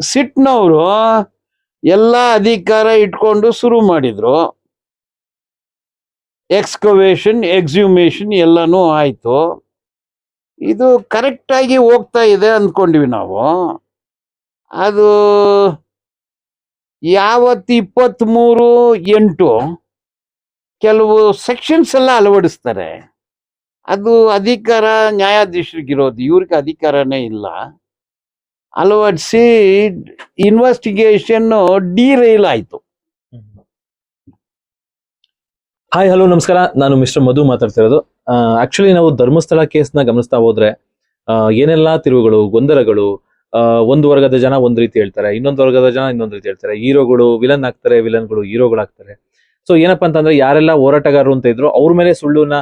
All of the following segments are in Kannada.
ಸಿಟ್ನವರು ಎಲ್ಲ ಅಧಿಕಾರ ಇಟ್ಕೊಂಡು ಶುರು ಮಾಡಿದ್ರು. ಎಕ್ಸ್ಕವೇಷನ್ ಎಕ್ಸ್ಯೂಮೇಷನ್ ಎಲ್ಲನೂ ಆಯ್ತು. ಇದು ಕರೆಕ್ಟ್ ಆಗಿ ಹೋಗ್ತಾ ಇದೆ ಅಂದ್ಕೊಂಡ್ವಿ ನಾವು. ಅದು ಯಾವತ್ತು ಇಪ್ಪತ್ತ್ಮೂರು, ಎಂಟು ಕೆಲವು ಸೆಕ್ಷನ್ಸ್ ಎಲ್ಲ ಅಳವಡಿಸ್ತಾರೆ. ಅದು ಅಧಿಕಾರ ನ್ಯಾಯಾಧೀಶರಿಗಿರೋದು. ಇವ್ರಿಗೆ ಅಧಿಕಾರನೇ ಇಲ್ಲ. ಅಳವಡಿಸಿ ಇನ್ವೆಸ್ಟಿಗೇಷನ್ ಡಿರೈಲ್ ಆಯಿತು. ಹಾಯ್ ಹಲೋ ನಮಸ್ಕಾರ. ನಾನು ಮಿಸ್ಟರ್ ಮಧು ಮಾತಾಡ್ತಿರೋದು. ಆಕ್ಚುಲಿ ನಾವು ಧರ್ಮಸ್ಥಳ ಕೇಸ್ನ ಗಮನಿಸ್ತಾ ಹೋದ್ರೆ ಏನೆಲ್ಲಾ ತಿರುವುಗಳು, ಗೊಂದಲಗಳು ಒಂದು ವರ್ಗದ ಜನ ಒಂದು ರೀತಿ ಹೇಳ್ತಾರೆ, ಇನ್ನೊಂದು ವರ್ಗದ ಜನ ಇನ್ನೊಂದು ರೀತಿ ಹೇಳ್ತಾರೆ. ಹೀರೋಗಳು ವಿಲನ್ ಆಗ್ತಾರೆ ವಿಲನ್ಗಳು ಹೀರೋಗಳಾಗ್ತಾರೆ. ಸೊ ಏನಪ್ಪಾ ಅಂತಂದ್ರೆ, ಯಾರೆಲ್ಲ ಹೋರಾಟಗಾರರು ಅಂತ ಇದ್ರು, ಅವ್ರ ಮೇಲೆ ಸುಳ್ಳುನ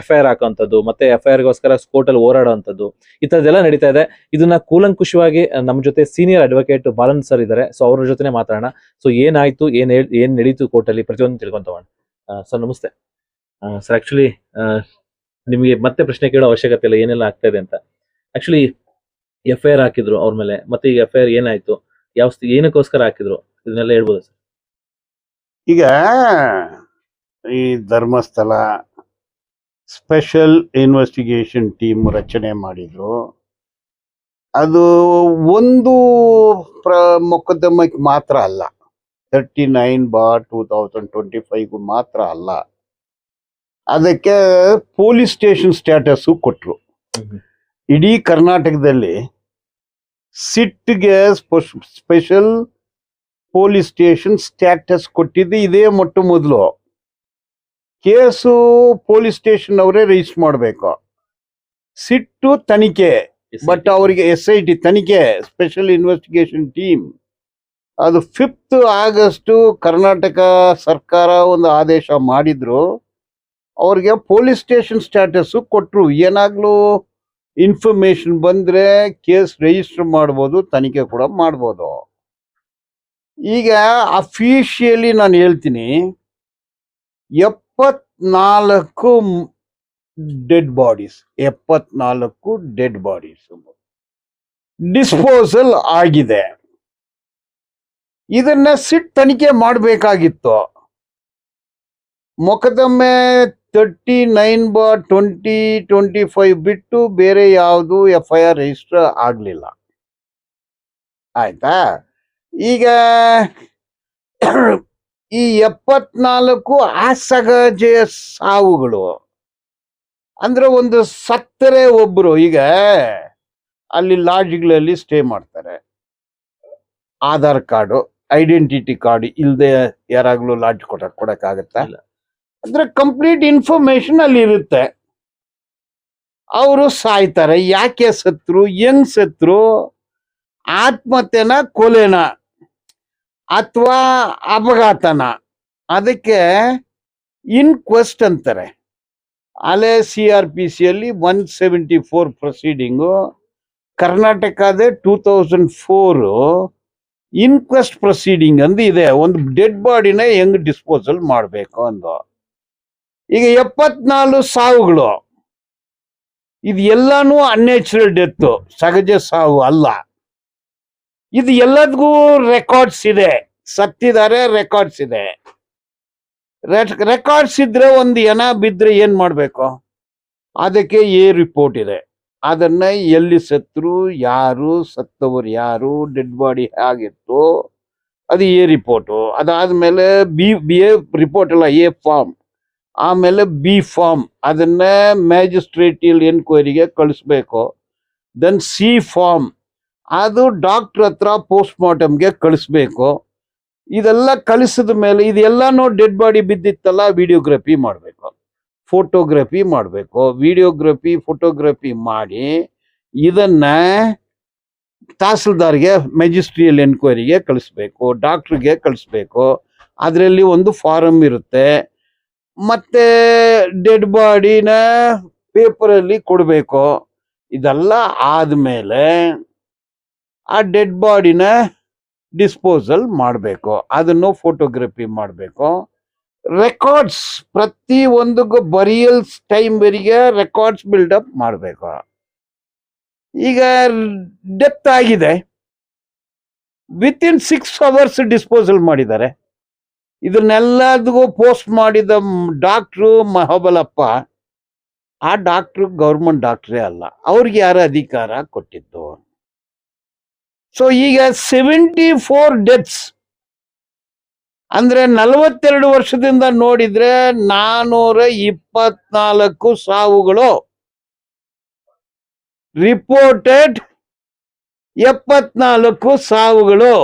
ಎಫ್ ಐ ಆರ್ ಹಾಕೋಂಥದ್ದು ಮತ್ತೆ ಎಫ್ ಐ ಆರ್ಗೋಸ್ಕರ ಕೋರ್ಟಲ್ಲಿ ಓಡಾಡುವಂಥದ್ದು ಈ ಥರದ್ದೆಲ್ಲ ನಡೀತಾ ಇದೆ. ಇದನ್ನ ಕೂಲಂಕುಷವಾಗಿ ನಮ್ಮ ಜೊತೆ ಸೀನಿಯರ್ ಅಡ್ವೊಕೇಟ್ ಬಾಲನ್ ಸರ್ ಇದ್ದಾರೆ ಸೊ ಅವ್ರ ಜೊತೆ ಮಾತಾಡೋಣ. ಸೊ ಏನಾಯ್ತು, ಏನ್ ಏನ್ ನಡೀತು ಕೋರ್ಟಲ್ಲಿ ಪ್ರತಿಯೊಂದು ತಿಳ್ಕೊಂತವಣ ಸರ್ ನಮಸ್ತೆ. ಸರ್ ಆಕ್ಚುಲಿ ನಿಮಗೆ ಮತ್ತೆ ಪ್ರಶ್ನೆ ಕೇಳೋ ಅವಶ್ಯಕತೆ ಇಲ್ಲ, ಏನೆಲ್ಲ ಆಗ್ತಾ ಇದೆ ಅಂತ. ಆಕ್ಚುಲಿ ಎಫ್ ಐ ಆರ್ ಹಾಕಿದ್ರು ಅವ್ರ ಮೇಲೆ. ಮತ್ತೆ ಈಗ ಎಫ್ ಐ ಆರ್ ಏನಾಯ್ತು? ಯಾವ ಏನಕ್ಕೋಸ್ಕರ ಹಾಕಿದ್ರು? ಇದನ್ನೆಲ್ಲ ಹೇಳ್ಬೋದು ಸರ್ ಈಗ ಈ ಧರ್ಮಸ್ಥಳ ಸ್ಪೆಷಲ್ ಇನ್ವೆಸ್ಟಿಗೇಷನ್ ಟೀಮ್ ರಚನೆ ಮಾಡಿದ್ರು. ಅದು ಒಂದು ಪ್ರ ಮೊಕದ್ದಮಕ್ಕೆ ಮಾತ್ರ ಅಲ್ಲ. Thirty nine by two thousand twenty ಫೈವ್ಗೂ ಮಾತ್ರ ಅಲ್ಲ. ಅದಕ್ಕೆ ಪೊಲೀಸ್ ಸ್ಟೇಷನ್ ಸ್ಟೇಟಸ್ಸು ಕೊಟ್ಟರು ಇಡೀ ಕರ್ನಾಟಕದಲ್ಲಿ ಸಿಟ್ಗೆ ಸ್ಪೆಷಲ್ ಪೊಲೀಸ್ ಸ್ಟೇಷನ್ ಸ್ಟ್ಯಾಟಸ್ ಕೊಟ್ಟಿದ್ದು ಇದೇ ಮೊಟ್ಟ ಮೊದಲು. ಕೇಸು ಪೊಲೀಸ್ ಸ್ಟೇಷನ್ ಅವರೇ ರಿಜಿಸ್ಟರ್ ಮಾಡಬೇಕು. ಸಿಟ್ಟು ತನಿಖೆ ಬಟ್ ಅವರಿಗೆ ಎಸ್ ಐ ಟಿ ತನಿಖೆ ಸ್ಪೆಷಲ್ ಇನ್ವೆಸ್ಟಿಗೇಷನ್ ಟೀಮ್ ಅದು ಫಿಫ್ತ್ ಆಗಸ್ಟು ಕರ್ನಾಟಕ ಸರ್ಕಾರ ಒಂದು ಆದೇಶ ಮಾಡಿದ್ರು. ಅವ್ರಿಗೆ ಪೊಲೀಸ್ ಸ್ಟೇಷನ್ ಸ್ಟ್ಯಾಟಸ್ಸು ಕೊಟ್ಟರು ಏನಾಗಲೂ ಇನ್ಫಾರ್ಮೇಶನ್ ಬಂದ್ರೆ ಕೇಸ್ ರಿಜಿಸ್ಟರ್ ಮಾಡ್ಬೋದು ತನಿಖೆ ಕೂಡ ಮಾಡ್ಬೋದು. ಈಗ ಅಫಿಷಿಯಲಿ ನಾನು ಹೇಳ್ತೀನಿ ಎಪ್ಪತ್ನಾಲ್ಕು ಡೆಡ್ ಬಾಡೀಸ್ ಎಪ್ಪತ್ನಾಲ್ಕು ಡೆಡ್ ಬಾಡೀಸ್ ಡಿಸ್ಪೋಸಲ್ ಆಗಿದೆ. ಇದನ್ನ ಸಿಟ್ ತನಿಖೆ ಮಾಡಬೇಕಾಗಿತ್ತು. ಮೊಕದ್ದಮೆ thirty nine by twenty twenty five ಬಿಟ್ಟು ಬೇರೆ ಯಾವುದು ಎಫ್ ಐ ಆರ್ ರಿಜಿಸ್ಟರ್ ಆಗಲಿಲ್ಲ. ಆಯ್ತಾ? ಈಗ ಈ ಎಪ್ಪತ್ನಾಲ್ಕು ಅಸಹಜ ಸಾವುಗಳು. ಅಂದ್ರೆ ಒಂದು ಸತ್ತರೆ ಒಬ್ರು ಈಗ ಅಲ್ಲಿ ಲಾಡ್ಜ್ಗಳಲ್ಲಿ ಸ್ಟೇ ಮಾಡ್ತಾರೆ. ಆಧಾರ್ ಕಾರ್ಡು ಐಡೆಂಟಿಟಿ ಕಾರ್ಡ್ ಇಲ್ಲದೆ ಯಾರಾಗ್ಲೂ ಲಾಡ್ಜ್ ಕೊಡ ಕೊಡಕ್ಕಾಗತ್ತಾ. ಅಂದ್ರೆ ಕಂಪ್ಲೀಟ್ ಇನ್ಫಾರ್ಮೇಶನ್ ಅಲ್ಲಿ ಇರುತ್ತೆ. ಅವರು ಸಾಯ್ತಾರೆ ಯಾಕೆ ಸತ್ರು ಹೆಂಗ್ ಸತ್ರು ಆತ್ಮಹತ್ಯೆನ ಕೊಲೆನ ಅಥವಾ ಅಪಘಾತನ? ಅದಕ್ಕೆ ಇನ್ಕ್ವೆಸ್ಟ್ ಅಂತಾರೆ. ಅಲೆ ಸಿ ಆರ್ ಪಿ ಸಿಯಲ್ಲಿ one seventy four proceeding ಕರ್ನಾಟಕದೇ two thousand four inquest proceeding ಅಂದು ಇದೆ. ಒಂದು ಡೆಡ್ ಬಾಡಿನ ಹೆಂಗ್ ಡಿಸ್ಪೋಸಲ್ ಮಾಡಬೇಕು ಅಂದು. ಈಗ ಎಪ್ಪತ್ನಾಲ್ಕು ಸಾವುಗಳು. ಇದು ಎಲ್ಲಾನು ಅನ್ಯಾಚುರಲ್ ಡೆತ್ ಸಹಜ ಸಾವು ಅಲ್ಲ. ಇದು ಎಲ್ಲದಕ್ಕೂ ರೆಕಾರ್ಡ್ಸ್ ಇದೆ. ಸತ್ತಿದ್ದಾರೆ ರೆಕಾರ್ಡ್ಸ್ ಇದೆ. ರೆಕಾರ್ಡ್ಸ್ ಇದ್ರೆ ಒಂದು ಎನ ಬಿದ್ರೆ ಏನ್ ಮಾಡಬೇಕು? ಅದಕ್ಕೆ ಏ ರಿಪೋರ್ಟ್ ಇದೆ. ಅದನ್ನ ಎಲ್ಲಿ ಸತ್ರು, ಯಾರು, ಸತ್ತವರು ಯಾರು ಡೆಡ್ ಬಾಡಿ ಹೇಗಿತ್ತು, ಅದು ಎ ರಿಪೋರ್ಟು ಅದಾದ್ಮೇಲೆ ಬಿ ಬಿ ಎ ರಿಪೋರ್ಟ್ ಅಲ್ಲ, ಎ ಫಾರ್ಮ್ ಆಮೇಲೆ ಬಿ ಫಾರ್ಮ್ ಅದನ್ನ ಮ್ಯಾಜಿಸ್ಟ್ರೇಟಿಯಲ್ ಎನ್ಕ್ವೈರಿಗೆ ಕಳಿಸ್ಬೇಕು? ದೆನ್ ಸಿ ಫಾರ್ಮ್ ಅದು ಡಾಕ್ಟರ್ ಹತ್ರ ಪೋಸ್ಟ್ ಮಾರ್ಟಮ್ಗೆ ಕಳಿಸ್ಬೇಕು. ಇದೆಲ್ಲ ಕಳಿಸಿದ ಮೇಲೆ ಇದೆಲ್ಲಾನು ಡೆಡ್ ಬಾಡಿ ಬಿದ್ದಿತ್ತಲ್ಲ ವಿಡಿಯೋಗ್ರಫಿ ಮಾಡಬೇಕು. ಫೋಟೋಗ್ರಫಿ ಮಾಡಬೇಕು. ವಿಡಿಯೋಗ್ರಫಿ ಫೋಟೋಗ್ರಫಿ ಮಾಡಿ ಇದನ್ನ ತಹಸೀಲ್ದಾರ್ಗೆ ಮೆಜಿಸ್ಟ್ರಿಯಲ್ ಎನ್ಕ್ವೈರಿಗೆ ಕಳಿಸ್ಬೇಕು ಡಾಕ್ಟ್ರಿಗೆ ಕಳಿಸ್ಬೇಕು. ಅದರಲ್ಲಿ ಒಂದು ಫಾರಮ್ ಇರುತ್ತೆ. ಮತ್ತೆ ಡೆಡ್ ಬಾಡಿನ ಪೇಪರಲ್ಲಿ ಕೊಡಬೇಕು. ಇದೆಲ್ಲ ಆದ್ಮೇಲೆ ಆ ಡೆಡ್ ಬಾಡಿನ ಡಿಸ್ಪೋಸಲ್ ಮಾಡಬೇಕು. ಅದನ್ನು ಫೋಟೋಗ್ರಫಿ ಮಾಡಬೇಕು. ರೆಕಾರ್ಡ್ಸ್ ಪ್ರತಿ ಒಂದಕ್ಕೂ ಬರಿಯಲ್ಸ್ ಟೈಮ್ ವರೆಗೆ ರೆಕಾರ್ಡ್ಸ್ ಬಿಲ್ಡಪ್ ಮಾಡಬೇಕು. ಈಗ ಡೆತ್ ಆಗಿದೆ. Within six hours disposal ಮಾಡಿದ್ದಾರೆ. ಇದನ್ನೆಲ್ಲದಕ್ಕೂ ಪೋಸ್ಟ್ ಮಾಡಿದ ಡಾಕ್ಟ್ರು ಮಹಾಬಲಪ್ಪ, ಆ ಡಾಕ್ಟ್ರು ಗೌರ್ಮೆಂಟ್ ಡಾಕ್ಟ್ರೇ ಅಲ್ಲ, ಅವ್ರಿಗೆ ಯಾರು ಅಧಿಕಾರ ಕೊಟ್ಟಿದ್ದು? ಸೊ ಈಗ ಸೆವೆಂಟಿ ಫೋರ್ ಡೆತ್ಸ್ ಅಂದ್ರೆ ನಲವತ್ತೆರಡು ವರ್ಷದಿಂದ ನೋಡಿದ್ರೆ ನಾನೂರ ಇಪ್ಪತ್ನಾಲ್ಕು ಸಾವುಗಳು. ರಿಪೋರ್ಟೆಡ್ ಎಪ್ಪತ್ನಾಲ್ಕು ಸಾವುಗಳು.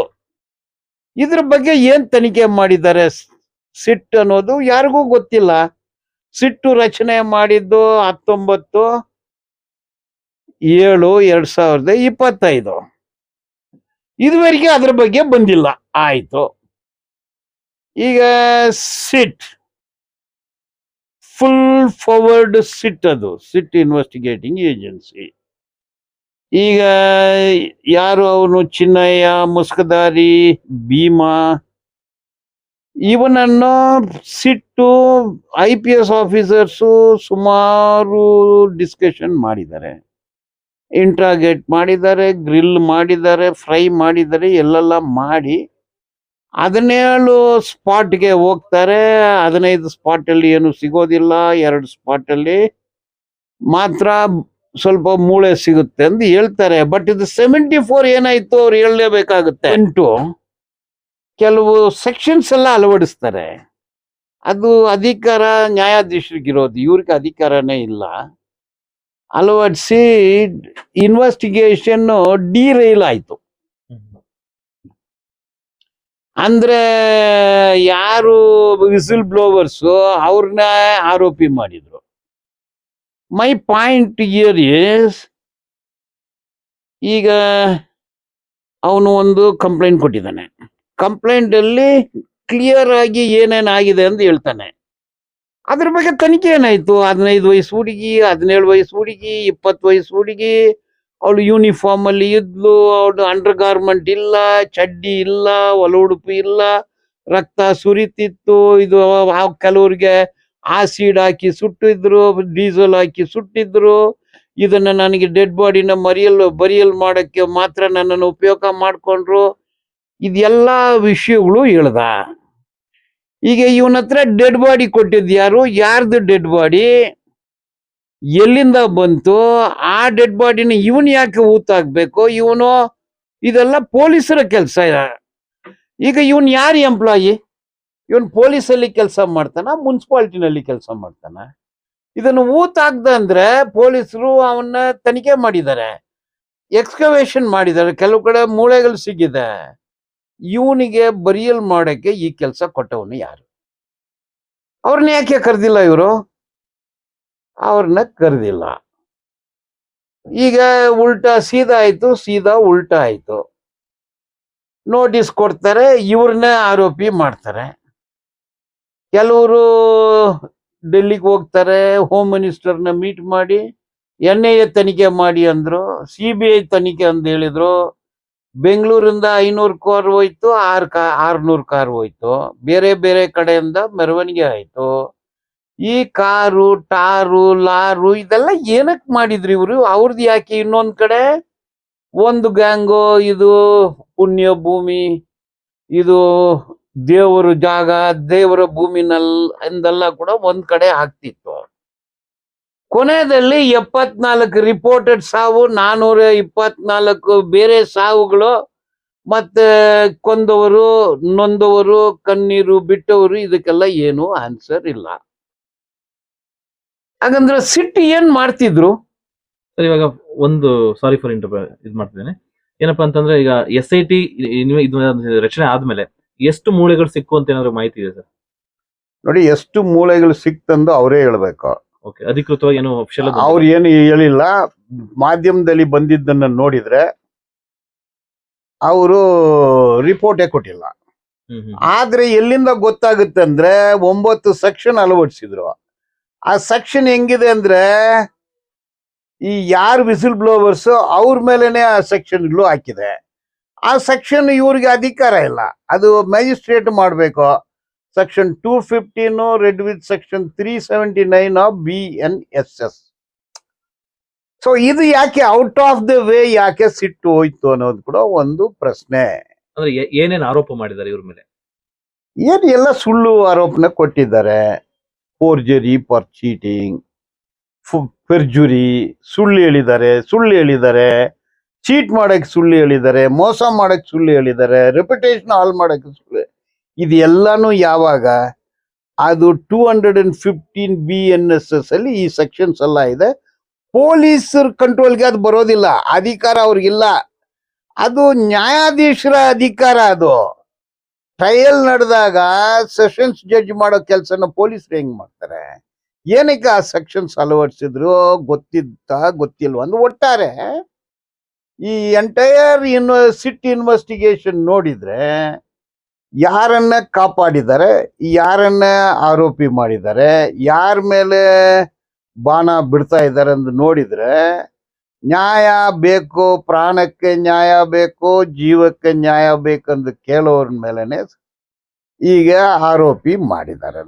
ಇದ್ರ ಬಗ್ಗೆ ಏನ್ ತನಿಖೆ ಮಾಡಿದ್ದಾರೆ? ಸಿಟ್ ಅನ್ನೋದು ಯಾರಿಗೂ ಗೊತ್ತಿಲ್ಲ. ಸಿಟ್ಟು ರಚನೆ ಮಾಡಿದ್ದು ಹತ್ತೊಂಬತ್ತು ಏಳು ಎರಡ್ ಸಾವಿರದ ಇಪ್ಪತ್ತೈದು. ಇದುವರೆಗೆ ಅದ್ರ ಬಗ್ಗೆ ಬಂದಿಲ್ಲ. ಆಯ್ತು. ಈಗ ಸಿಟ್. ಫುಲ್ ಫಾರ್ವರ್ಡ್ ಸಿಟ್ ಅದು. ಸಿಟ್ ಇನ್ವೆಸ್ಟಿಗೇಟಿಂಗ್ ಏಜೆನ್ಸಿ ಈಗ ಯಾರು ಅವನು? ಚಿನ್ನಯ್ಯ, ಮುಸ್ಕದಾರಿ, ಭೀಮಾ. ಇವನನ್ನು SIT I P S officers ಸುಮಾರು ಡಿಸ್ಕಷನ್ ಮಾಡಿದ್ದಾರೆ. ಇಂಟ್ರಾಗೇಟ್ ಮಾಡಿದ್ದಾರೆ ಗ್ರಿಲ್ ಮಾಡಿದ್ದಾರೆ ಫ್ರೈ ಮಾಡಿದ್ದಾರೆ, ಎಲ್ಲೆಲ್ಲ ಮಾಡಿ ಹದಿನೇಳು ಸ್ಪಾಟ್ಗೆ ಹೋಗ್ತಾರೆ. ಹದಿನೈದು ಸ್ಪಾಟಲ್ಲಿ ಏನು ಸಿಗೋದಿಲ್ಲ. ಎರಡು ಸ್ಪಾಟಲ್ಲಿ ಮಾತ್ರ ಸ್ವಲ್ಪ ಮೂಳೆ ಸಿಗುತ್ತೆ ಅಂತ ಹೇಳ್ತಾರೆ. ಬಟ್ ಇದು ಸೆವೆಂಟಿ ಫೋರ್ ಏನಾಯ್ತು ಅವ್ರು ಹೇಳಲೇಬೇಕಾಗುತ್ತೆ? ಎಂಟು. ಕೆಲವು ಸೆಕ್ಷನ್ಸ್ ಎಲ್ಲ ಅಳವಡಿಸ್ತಾರೆ. ಅದು ಅಧಿಕಾರ, ನ್ಯಾಯಾಧೀಶರಿಗಿರೋದು. ಇವ್ರಿಗೆ ಅಧಿಕಾರನೇ ಇಲ್ಲ. ಅಳವಡಿಸಿ ಇನ್ವೆಸ್ಟಿಗೇಷನ್ ಡಿ ರೈಲ್ ಆಯ್ತು. ಅಂದ್ರೆ ಯಾರು ವಿಸಿಲ್ ಬ್ಲೋವರ್ಸ್ ಅವ್ರನ್ನ ಆರೋಪಿ ಮಾಡಿದ್ರು. ಮೈ ಪಾಯಿಂಟ್ ಇಯರ್ ಇಸ್ ಈಗ ಅವನು ಒಂದು ಕಂಪ್ಲೇಂಟ್ ಕೊಟ್ಟಿದ್ದಾನೆ. ಕಂಪ್ಲೇಂಟ್ ಅಲ್ಲಿ ಕ್ಲಿಯರ್ ಆಗಿ ಏನೇನಾಗಿದೆ ಅಂತ ಹೇಳ್ತಾನೆ. ಅದ್ರ ಬಗ್ಗೆ ತನಿಖೆ ಏನಾಯ್ತು? ಹದಿನೈದು ವಯಸ್ಸು ಹುಡುಗಿ, ಹದಿನೇಳು ವಯಸ್ಸು ಹುಡುಗಿ, ಇಪ್ಪತ್ತು ವಯಸ್ಸು ಹುಡುಗಿ, ಅವಳು ಯೂನಿಫಾರ್ಮ್ ಅಲ್ಲಿ ಇದ್ಲು, ಅವಳು ಅಂಡರ್ ಗಾರ್ಮೆಂಟ್ ಇಲ್ಲ, ಚಡ್ಡಿ ಇಲ್ಲ, ಒಲ ಉಡುಪು ಇಲ್ಲ, ರಕ್ತ ಸುರಿತಿತ್ತು, ಇದು ಕೆಲವ್ರಿಗೆ ಆಸಿಡ್ ಹಾಕಿ ಸುಟ್ಟಿದ್ರು ಡೀಸೆಲ್ ಹಾಕಿ ಸುಟ್ಟಿದ್ರು. ಇದನ್ನ ನನಗೆ ಡೆಡ್ ಬಾಡಿನ ಮರಿಯಲ್, ಬರಿಯಲ್ ಮಾಡಕ್ಕೆ ಮಾತ್ರ ನನ್ನನ್ನು ಉಪಯೋಗ ಮಾಡ್ಕೊಂಡ್ರು. ಇದೆಲ್ಲ ವಿಷಯಗಳು ಹೇಳ್ದ. ಈಗ ಇವನ ಹತ್ರ ಡೆಡ್ ಬಾಡಿ ಕೊಟ್ಟಿದ್ದು ಯಾರು? ಯಾರ್ದು ಡೆಡ್ ಬಾಡಿ ಎಲ್ಲಿಂದ ಬಂತು? ಆ ಡೆಡ್ ಬಾಡಿನ ಇವನ್ ಯಾಕೆ ಊತಾಕ್ಬೇಕು? ಇವನು ಇದೆಲ್ಲ ಪೊಲೀಸರ ಕೆಲಸ ಈಗ ಇವನ್ ಯಾರು ಎಂಪ್ಲಾಯಿ ಇವನ್ ಪೊಲೀಸಲ್ಲಿ ಕೆಲಸ ಮಾಡ್ತಾನ? ಮುನ್ಸಿಪಾಲ್ಟಿನಲ್ಲಿ ಕೆಲಸ ಮಾಡ್ತಾನ? ಇದನ್ನು ಊತಾಕ್ದ ಅಂದ್ರೆ ಪೊಲೀಸರು ಅವನ್ನ ತನಿಖೆ ಮಾಡಿದ್ದಾರೆ. ಎಕ್ಸ್ಕವೇಷನ್ ಮಾಡಿದ್ದಾರೆ. ಕೆಲವು ಕಡೆ ಮೂಳೆಗಳು ಸಿಗಿದೆ. ಇವನಿಗೆ ಬರಿಯಲ್ ಮಾಡಕ್ಕೆ ಈ ಕೆಲಸ ಕೊಟ್ಟವನು ಯಾರು? ಅವ್ರನ್ನ ಯಾಕೆ ಕರೆದಿಲ್ಲ ಇವರು? ಅವ್ರನ್ನ ಕರೆದಿಲ್ಲ. ಈಗ ಉಲ್ಟಾ ಸೀದಾ ಆಯ್ತು, ಸೀದಾ ಉಲ್ಟಾ ಆಯ್ತು. ನೋಟಿಸ್ ಕೊಡ್ತಾರೆ ಇವ್ರನ್ನ ಆರೋಪಿ ಮಾಡ್ತಾರೆ. ಕೆಲವರು ಡೆಲ್ಲಿಗೆ ಹೋಗ್ತಾರೆ, ಹೋಮ್ ಮಿನಿಸ್ಟರ್ನ ಮೀಟ್ ಮಾಡಿ, ಎನ್ ಐ ಎ ತನಿಖೆ ಮಾಡಿ ಅಂದರು, ಸಿ ಬಿ ಐ ತನಿಖೆ ಅಂತ ಹೇಳಿದ್ರು. ಬೆಂಗಳೂರಿಂದ ಐನೂರು ಕಾರ್ ಹೋಯ್ತು, ಆರ್ ಕಾ, ಆರ್ನೂರು ಕಾರ್ ಹೋಯ್ತು. ಬೇರೆ ಬೇರೆ ಕಡೆಯಿಂದ ಮೆರವಣಿಗೆ ಆಯ್ತು. ಈ ಕಾರು, ಟಾರು, ಲಾರು ಇದೆಲ್ಲ ಏನಕ್ ಮಾಡಿದ್ರಿ ಇವರು? ಅವ್ರದ್ದು ಯಾಕೆ ಇನ್ನೊಂದ್ ಕಡೆ? ಒಂದು ಗ್ಯಾಂಗು, ಇದು ಪುಣ್ಯ ಭೂಮಿ, ಇದು ದೇವರು ಜಾಗ, ದೇವರ ಭೂಮಿನಲ್, ಎಂದೆಲ್ಲ ಕೂಡ ಒಂದ್ ಕಡೆ ಆಗ್ತಿತ್ತು. ಕೊನೆಯಲ್ಲಿ ಎಪ್ಪತ್ನಾಲ್ಕು ರಿಪೋರ್ಟೆಡ್ ಸಾವು ನಾನೂರ ಇಪ್ಪತ್ನಾಲ್ಕು ಬೇರೆ ಸಾವುಗಳು ಮತ್ತೆ ಕೊಂದವರು ನೊಂದವರು ಕಣ್ಣೀರು ಬಿಟ್ಟವರು ಇದಕ್ಕೆಲ್ಲ ಏನು ಆನ್ಸರ್ ಇಲ್ಲ. ಹಾಗಂದ್ರೆ ಸಿಟ್ಟು ಏನ್ ಮಾಡ್ತಿದ್ರು? ಸರ್ ಇವಾಗ ಒಂದು ಸಾರಿ ಫಾರ್ ಇಂಟರ್ ಇದು ಮಾಡ್ತಿದ್ದೇನೆ. ಏನಪ್ಪಾ ಅಂತಂದ್ರೆ ಈಗ ಎಸ್ ಐ ಟಿ ಇದು ರಚನೆ ಆದ್ಮೇಲೆ ಎಷ್ಟು ಮೂಳೆಗಳು ಸಿಕ್ಕು ಅಂತ ಏನಾದ್ರು ಮಾಹಿತಿ ಇದೆ ಸರ್? ನೋಡಿ ಎಷ್ಟು ಮೂಳೆಗಳು ಸಿಕ್ತಂದು ಅವರೇ ಹೇಳ್ಬೇಕು. ಓಕೆ ಅಧಿಕೃತವಾಗಿ ಏನು ಅಫಿಷಿಯಲ್ ಅವ್ರು ಏನು ಹೇಳಿಲ್ಲ. ಮಾಧ್ಯಮದಲ್ಲಿ ಬಂದಿದ್ದನ್ನ ನೋಡಿದ್ರೆ ಅವರು ರಿಪೋರ್ಟೇ ಕೊಟ್ಟಿಲ್ಲ. ಆದ್ರೆ ಎಲ್ಲಿಂದ ಗೊತ್ತಾಗುತ್ತೆ ಅಂದ್ರೆ ಒಂಬತ್ತು ಸೆಕ್ಷನ್ ಅಳವಡಿಸಿದ್ರು. ಆ ಸೆಕ್ಷನ್ ಹೆಂಗಿದೆ ಅಂದ್ರೆ ಈ ಯಾರು ವಿಸಿಲ್ ಬ್ಲೋವರ್ಸ್ ಅವ್ರ ಮೇಲೆನೆ ಆ ಸೆಕ್ಷನ್ಗಳು ಹಾಕಿದೆ. ಆ ಸೆಕ್ಷನ್ ಇವ್ರಿಗೆ ಅಧಿಕಾರ ಇಲ್ಲ. ಅದು ಮ್ಯಾಜಿಸ್ಟ್ರೇಟ್ ಮಾಡಬೇಕು. Section two fifteen read with section three seventy nine of B N S S so ಇದು ಯಾಕೆ ಔಟ್ ಆಫ್ ದ ವೇ ಯಾಕೆ ಸಿಟ್ಟು ಹೋಯ್ತು ಅನ್ನೋದು ಕೂಡ ಒಂದು ಪ್ರಶ್ನೆ. ಅಂದ್ರೆ ಏನೇನ್ ಆರೋಪ ಮಾಡಿದ್ದಾರೆ ಇವ್ರ ಮೇಲೆ? ಏನು ಎಲ್ಲ ಸುಳ್ಳು ಆರೋಪನ ಕೊಟ್ಟಿದ್ದಾರೆ. ಫೋರ್ಜರಿ ಫಾರ್ ಚೀಟಿಂಗ್ ಪೆರ್ಜುರಿ ಸುಳ್ಳು ಹೇಳಿದ್ದಾರೆ ಸುಳ್ಳು ಹೇಳಿದ್ದಾರೆ. ಚೀಟ್ ಮಾಡಕ್ಕೆ ಸುಳ್ಳು ಹೇಳಿದ್ದಾರೆ ಮೋಸ ಮಾಡಕ್ಕೆ ಸುಳ್ಳು ಹೇಳಿದ್ದಾರೆ ರೆಪ್ಯುಟೇಷನ್ ಹಾಲ್ ಮಾಡಕ್ಕೆ ಸುಳ್ಳು ಇದು ಎಲ್ಲಾನು ಯಾವಾಗ? ಅದು two hundred and fifteen B N S S ಅಲ್ಲಿ ಈ ಸೆಕ್ಷನ್ಸ್ ಎಲ್ಲ ಇದೆ. ಪೊಲೀಸರ ಕಂಟ್ರೋಲ್ಗೆ ಅದು ಬರೋದಿಲ್ಲ. ಅಧಿಕಾರ ಅವ್ರಿಗಿಲ್ಲ. ಅದು ನ್ಯಾಯಾಧೀಶರ ಅಧಿಕಾರ ಅದು. ಟ್ರಯಲ್ ನಡೆದಾಗ ಸೆಷನ್ಸ್ ಜಡ್ಜ್ ಮಾಡೋ ಕೆಲಸನ ಪೊಲೀಸರು ಹೆಂಗ್ ಮಾಡ್ತಾರೆ? ಏನಕ್ಕೆ ಆ ಸೆಕ್ಷನ್ಸ್ ಅಳವಡಿಸಿದ್ರು? ಗೊತ್ತಿದ್ದ ಗೊತ್ತಿಲ್ವ ಅಂದ್ರೆ ಒಟ್ಟಾರೆ ಈ ಎಂಟೈರ್ ಇನ್ವೆ ಸಿಟ್ ಇನ್ವೆಸ್ಟಿಗೇಷನ್ ನೋಡಿದ್ರೆ ಯಾರನ್ನ ಕಾಪಾಡಿದ್ದಾರೆ, ಯಾರನ್ನ ಆರೋಪಿ ಮಾಡಿದ್ದಾರೆ, ಯಾರ ಮೇಲೆ ಬಾಣ ಬಿಡ್ತಾ ಇದ್ದಾರೆ ಅಂತ ನೋಡಿದ್ರೆ, ನ್ಯಾಯ ಬೇಕು, ಪ್ರಾಣಕ್ಕೆ ನ್ಯಾಯ ಬೇಕು, ಜೀವಕ್ಕೆ ನ್ಯಾಯ ಬೇಕಂದು ಕೇಳೋರ ಮೇಲೆನೆ ಈಗ ಆರೋಪಿ ಮಾಡಿದ್ದಾರೆ.